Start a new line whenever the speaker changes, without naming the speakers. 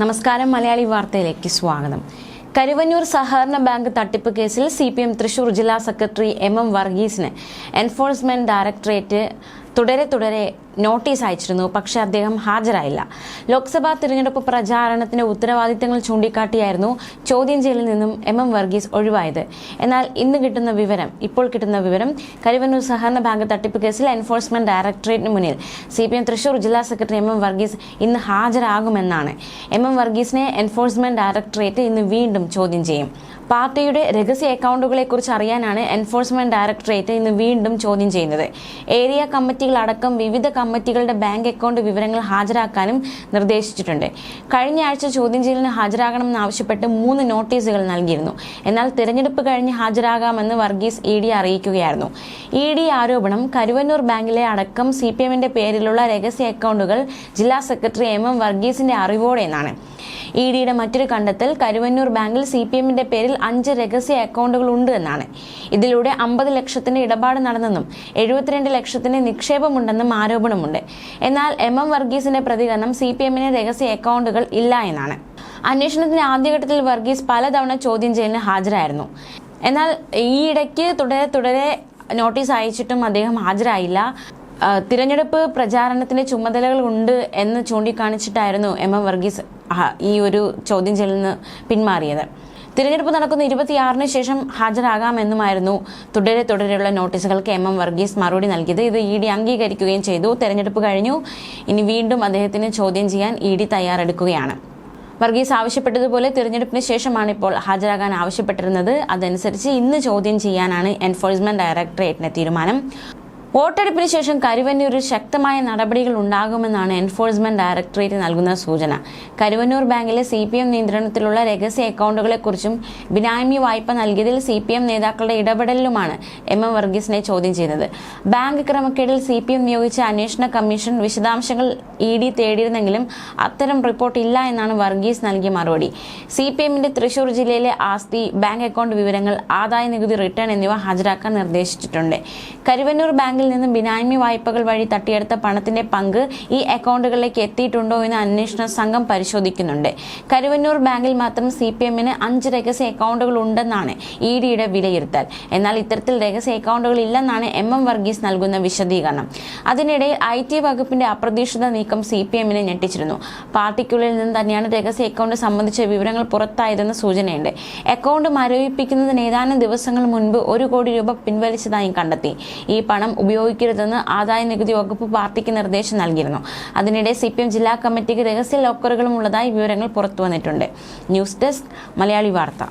നമസ്കാരം മലയാളി വാർത്തയിലേക്ക് സ്വാഗതം. കരുവന്നൂർ സഹകരണ ബാങ്ക് തട്ടിപ്പ് കേസിൽ സി പി എം തൃശൂർ ജില്ലാ സെക്രട്ടറി എം എം വർഗീസിന് എൻഫോഴ്സ്മെന്റ് ഡയറക്ടറേറ്റ് തുടരെ തുടരെ നോട്ടീസ് അയച്ചിരുന്നു പക്ഷേ അദ്ദേഹം ഹാജരായില്ല. ലോക്സഭാ തിരഞ്ഞെടുപ്പ് പ്രചാരണത്തിന്റെ ഉത്തരവാദിത്തങ്ങൾ ചൂണ്ടിക്കാട്ടിയായിരുന്നു ചോദ്യം ചെയ്യലിൽ നിന്നും എം എം വർഗീസ് ഒഴിവായത്. എന്നാൽ ഇന്ന് കിട്ടുന്ന വിവരം ഇപ്പോൾ കിട്ടുന്ന വിവരം കരുവന്നൂർ സഹകരണ ബാങ്ക് തട്ടിപ്പ് കേസിൽ എൻഫോഴ്സ്മെന്റ് ഡയറക്ടറേറ്റിന് മുന്നിൽ. സി പി എം തൃശൂർ ജില്ലാ സെക്രട്ടറി എം എം വർഗീസ് ഇന്ന് ഹാജരാകുമെന്നാണ്. എം എം വർഗീസിനെ എൻഫോഴ്സ്മെന്റ് ഡയറക്ടറേറ്റ് ഇന്ന് വീണ്ടും ചോദ്യം ചെയ്യും. പാർട്ടിയുടെ രഹസ്യ അക്കൗണ്ടുകളെക്കുറിച്ച് അറിയാനാണ് എൻഫോഴ്സ്മെന്റ് ഡയറക്ടറേറ്റ് ഇന്ന് വീണ്ടും ചോദ്യം ചെയ്യുന്നത്. ഏരിയ കമ്മിറ്റികളടക്കം വിവിധ കമ്മിറ്റികളുടെ ബാങ്ക് അക്കൗണ്ട് വിവരങ്ങൾ ഹാജരാക്കാനും നിർദ്ദേശിച്ചിട്ടുണ്ട്. കഴിഞ്ഞ ആഴ്ച ചോദ്യം ചെയ്യലിന് ഹാജരാകണമെന്നാവശ്യപ്പെട്ട് മൂന്ന് നോട്ടീസുകൾ നൽകിയിരുന്നു. എന്നാൽ തിരഞ്ഞെടുപ്പ് കഴിഞ്ഞ് ഹാജരാകാമെന്ന് വർഗീസ് ഇ ഡി അറിയിക്കുകയായിരുന്നു. ഇ ഡി ആരോപണം കരുവന്നൂർ ബാങ്കിലെ അടക്കം സി പി എമ്മിന്റെ പേരിലുള്ള രഹസ്യ അക്കൗണ്ടുകൾ ജില്ലാ സെക്രട്ടറി എം എം വർഗീസിന്റെ അറിവോടെ എന്നാണ് ഇ ഡിയുടെ മറ്റൊരു കണ്ടെത്തൽ കരുവന്നൂർ ബാങ്കിൽ സി പി എമ്മിന്റെ പേരിൽ അഞ്ച് രഹസ്യ അക്കൗണ്ടുകൾ ഉണ്ട് എന്നാണ്. ഇതിലൂടെ അമ്പത് ലക്ഷത്തിന്റെ ഇടപാട് നടന്നെന്നും എഴുപത്തിരണ്ട് ലക്ഷത്തിന്റെ നിക്ഷേപമുണ്ടെന്നും ആരോപണമുണ്ട്. എന്നാൽ എം എം വർഗീസിന്റെ പ്രതികരണം സി പി എമ്മിന് രഹസ്യ അക്കൗണ്ടുകൾ ഇല്ല എന്നാണ്. അന്വേഷണത്തിന്റെ ആദ്യഘട്ടത്തിൽ വർഗീസ് പലതവണ ചോദ്യം ചെയ്യലിന് ഹാജരായിരുന്നു. എന്നാൽ ഈയിടയ്ക്ക് തുടരെ തുടരെ നോട്ടീസ് അയച്ചിട്ടും അദ്ദേഹം ഹാജരായില്ല. തിരഞ്ഞെടുപ്പ് പ്രചാരണത്തിന്റെ ചുമതലകൾ ഉണ്ട് എന്ന് ചൂണ്ടിക്കാണിച്ചിട്ടായിരുന്നു എം എം വർഗീസ് ഈ ഒരു ചോദ്യം ചെയ്യലിൽ നിന്ന് പിന്മാറിയത്. തിരഞ്ഞെടുപ്പ് നടക്കുന്ന ഇരുപത്തിയാറിന് ശേഷം ഹാജരാകാമെന്നുമായിരുന്നു തുടരെ തുടരെയുള്ള നോട്ടീസുകൾക്ക് എം എം വർഗീസ് മറുപടി നൽകിയത്. ഇത് ഇ ഡി അംഗീകരിക്കുകയും ചെയ്തു. തെരഞ്ഞെടുപ്പ് കഴിഞ്ഞു. ഇനി വീണ്ടും അദ്ദേഹത്തിന് ചോദ്യം ചെയ്യാൻ ഇ ഡി തയ്യാറെടുക്കുകയാണ്. വർഗീസ് ആവശ്യപ്പെട്ടതുപോലെ തിരഞ്ഞെടുപ്പിന് ശേഷമാണ് ഇപ്പോൾ ഹാജരാകാൻ ആവശ്യപ്പെട്ടിരുന്നത്. അതനുസരിച്ച് ഇന്ന് ചോദ്യം ചെയ്യാനാണ് എൻഫോഴ്സ്മെന്റ് ഡയറക്ടറേറ്റിന്റെ തീരുമാനം. വോട്ടെടുപ്പിന് ശേഷം കരുവന്നൂരിൽ ശക്തമായ നടപടികൾ ഉണ്ടാകുമെന്നാണ് എൻഫോഴ്സ്മെന്റ് ഡയറക്ടറേറ്റ് നൽകുന്ന സൂചന. കരുവന്നൂർ ബാങ്കിലെ സി പി എം നിയന്ത്രണത്തിലുള്ള രഹസ്യ അക്കൗണ്ടുകളെക്കുറിച്ചും ബിനാമി വായ്പ നൽകിയതിൽ സി പി എം നേതാക്കളുടെ ഇടപെടലിലുമാണ് എം എം വർഗീസിനെ ചോദ്യം ചെയ്തത്. ബാങ്ക് ക്രമക്കേടിൽ സി പി എം നിയോഗിച്ച അന്വേഷണ കമ്മീഷൻ വിശദാംശങ്ങൾ ഇ ഡി തേടിയിരുന്നെങ്കിലും അത്തരം റിപ്പോർട്ട് ഇല്ല എന്നാണ് വർഗീസ് നൽകിയ മറുപടി. സി പി എമ്മിന്റെ തൃശൂർ ജില്ലയിലെ ആസ്തി ബാങ്ക് അക്കൗണ്ട് വിവരങ്ങൾ ആദായ നികുതി റിട്ടേൺ എന്നിവ ഹാജരാക്കാൻ നിർദ്ദേശിച്ചിട്ടുണ്ട്. കരുവന്നൂർ ബാങ്കിൽ നിന്നും ബിനാമി വായ്പകൾ വഴി തട്ടിയെടുത്ത പണത്തിന്റെ പങ്ക് ഈ അക്കൗണ്ടുകളിലേക്ക് എത്തിയിട്ടുണ്ടോ എന്ന് അന്വേഷണ സംഘം പരിശോധിക്കുന്നുണ്ട്. കരുവന്നൂർ ബാങ്കിൽ മാത്രം സി പി എമ്മിന് അഞ്ച് രഹസ്യ അക്കൗണ്ടുകൾ ഉണ്ടെന്നാണ് ഇ ഡിയുടെ വിലയിരുത്തൽ. എന്നാൽ ഇത്തരത്തിൽ രഹസ്യ അക്കൗണ്ടുകൾ ഇല്ലെന്നാണ് എം എം വർഗീസ് നൽകുന്ന വിശദീകരണം. അതിനിടയിൽ ഐ ടി വകുപ്പിന്റെ അപ്രതീക്ഷിത നീക്കം സി പി എമ്മിനെ ഞെട്ടിച്ചിരുന്നു. പാർട്ടിക്കുള്ളിൽ നിന്ന് തന്നെയാണ് രഹസ്യ അക്കൗണ്ട് സംബന്ധിച്ച വിവരങ്ങൾ പുറത്തായതെന്ന് സൂചനയുണ്ട്. അക്കൗണ്ട് മരവിപ്പിക്കുന്നതിന് ഏതാനും ദിവസങ്ങൾ മുൻപ് ഒരു കോടി രൂപ പിൻവലിച്ചതായും കണ്ടെത്തി. ഈ പണം ഉപയോഗിക്കരുതെന്ന് ആദായ നികുതി വകുപ്പ് പാർട്ടിക്ക് നിർദ്ദേശം നൽകിയിരുന്നു. അതിനിടെ സി പി എം ജില്ലാ കമ്മിറ്റിക്ക് രഹസ്യ ലോക്കറുകളും ഉള്ളതായി വിവരങ്ങൾ പുറത്തുവന്നിട്ടുണ്ട് ന്യൂസ് ഡെസ്ക് മലയാളി വാർത്ത.